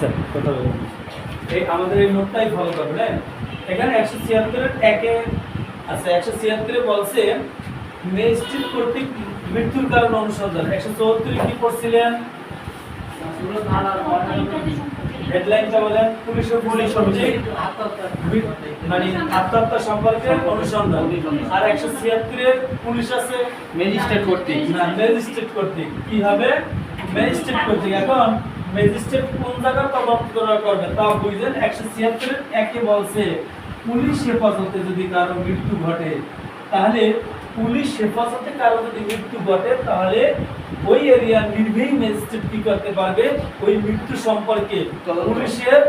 Sir কথা বলুন। এই আমাদের এই নোটটাই ফলো করবেন হ্যাঁ? এখানে একশো ছিয়াত্তরের একে আচ্ছা একশো ছিয়াত্তরে বলছে ম্যাজিস্ট্রেট কর্তৃক মৃত্যুর কারণ অনুসন্ধান। একশো চৌহত্তরে কি পড়ছিলেন? হেডলাইনটা বলেন পুলিশ ও পুলিশ অভিযোগ। মানে আত্মহত্যা সম্পর্কে অনুসন্ধান। আর একশো ছিয়াত্তরের পুলিশ আছে ম্যাজিস্ট্রেট কর্তৃক। না ম্যাজিস্ট্রেট কর্তৃক। কি হবে? ম্যাজিস্ট্রেট কর্তৃক। এখন ম্যাজিস্ট্রেট কোন জায়গায় তদন্ত করা করবে? তা বুঝলেন একশো ছিয়াত্তরের একে বলছে পুলিশ হেফাজতে যদি কারও মৃত্যু ঘটে তাহলে পুলিশ হেফাজতে কারও যদি মৃত্যু ঘটে তাহলে ওই এরিয়ার নির্বাহী ম্যাজিস্ট্রেট কি করতে পারবে? ওই মৃত্যু সম্পর্কে পুলিশের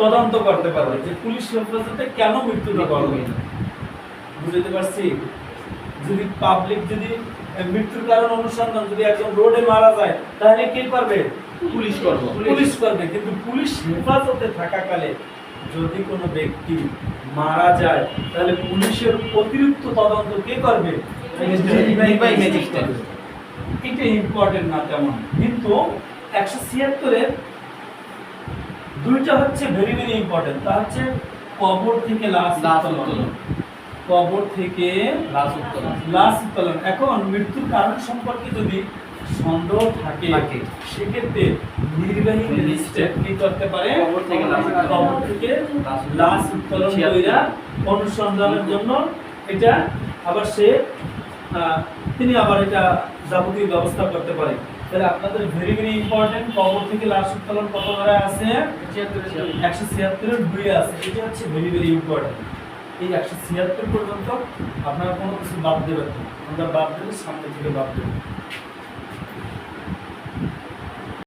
তদন্ত করতে পারবে যে পুলিশ হেফাজতে কেন মৃত্যুটা করবে বুঝতে পারছি? যদি পাবলিক যদি মৃত্যুর কারণ অনুসন্ধান যদি একজন রোডে মারা যায় তাহলে কে করবে? পুলিশ করব। পুলিশ। করবে। কিন্তু পুলিশ হেফাজতে থাকাকালে যদি কোনো ব্যক্তি মারা যায় তাহলে পুলিশের অতিরিক্ত তদন্ত কে করবে? এটা ইম্পর্টেন্ট না তেমন। কিন্তু একশো ছিয়াত্তরের দুইটা হচ্ছে ভেরি ভেরি ইম্পর্টেন্ট তা হচ্ছে কবর থেকে লাশ লাশ। কবর থেকে লাশ উত্তোলন। লাশ উত্তোলন। এখন মৃত্যুর কারণ সম্পর্কে যদি সন্দেহ থাকে। সেক্ষেত্রে নির্বাহী ম্যাজিস্ট্রেট কি করতে পারে? কবর থেকে লাশ উত্তোলন। কবর থেকে লাশ উত্তোলন। লাশ উত্তোলন ছিয়াত্তর। কইরা অনুসন্ধানের জন্য এটা আবার সে তিনি আবার এটা যাবতীয় ব্যবস্থা করতে পারে। তাহলে আপনাদের ভেরি ভেরি ইম্পর্টেন্ট কবর থেকে লাশ উত্তোলন কত করে আছে? একশো ছিয়াত্তরের দুই আছে। এটা হচ্ছে ভেরি ভেরি ইম্পর্টেন্ট এই একশো ছিয়াত্তর পর্যন্ত আপনারা কোনো কিছু বাদ দেবেন না। আমরা বাদ দিলে সামনে থেকে বাদ দেবেন।